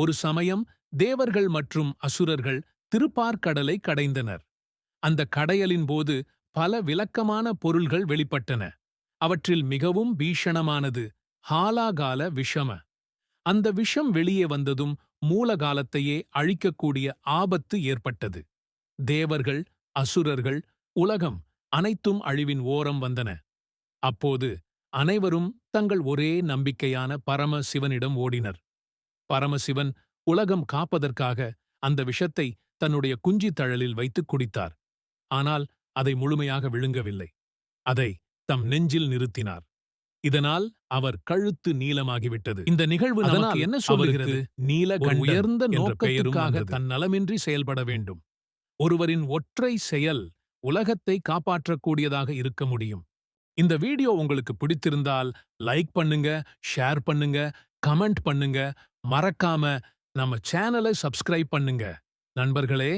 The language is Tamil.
ஒரு சமயம் தேவர்கள் மற்றும் அசுரர்கள் திருப்பார்க்கடலை கடைந்தனர். அந்த கடையலின் போது பல விளக்கமான பொருள்கள் வெளிப்பட்டன. அவற்றில் மிகவும் பீஷணமானது ஹாலாகால விஷம. அந்த விஷம் வெளியே வந்ததும் மூலகாலத்தையே அழிக்கக்கூடிய ஆபத்து ஏற்பட்டது. தேவர்கள் அசுரர்கள் உலகம் அனைத்தும் அழிவின் ஓரம் வந்தன. அப்போது அனைவரும் தங்கள் ஒரே நம்பிக்கையான பரம சிவனிடம் ஓடினர். பரமசிவன் உலகம் காப்பதற்காக அந்த விஷத்தை தன்னுடைய குஞ்சி தழலில் வைத்துக் குடித்தார். ஆனால் அதை முழுமையாக விழுங்கவில்லை. அதை தம் நெஞ்சில் நிறுத்தினார். இதனால் அவர் கழுத்து நீளமாகிவிட்டது. இந்த நிகழ்வு அதனால் நமக்கு என்ன சொல்லுகிறது நீல உயர்ந்த வந்தது. தன் நலமின்றி செயல்பட வேண்டும். ஒருவரின் ஒற்றை செயல் உலகத்தை காப்பாற்றக்கூடியதாக இருக்க முடியும். இந்த வீடியோ உங்களுக்கு பிடித்திருந்தால் லைக் பண்ணுங்க ஷேர் பண்ணுங்க கமெண்ட் பண்ணுங்க மறக்காம நம்ம சேனலை சப்ஸ்கிரைப் பண்ணுங்க. நண்பர்களே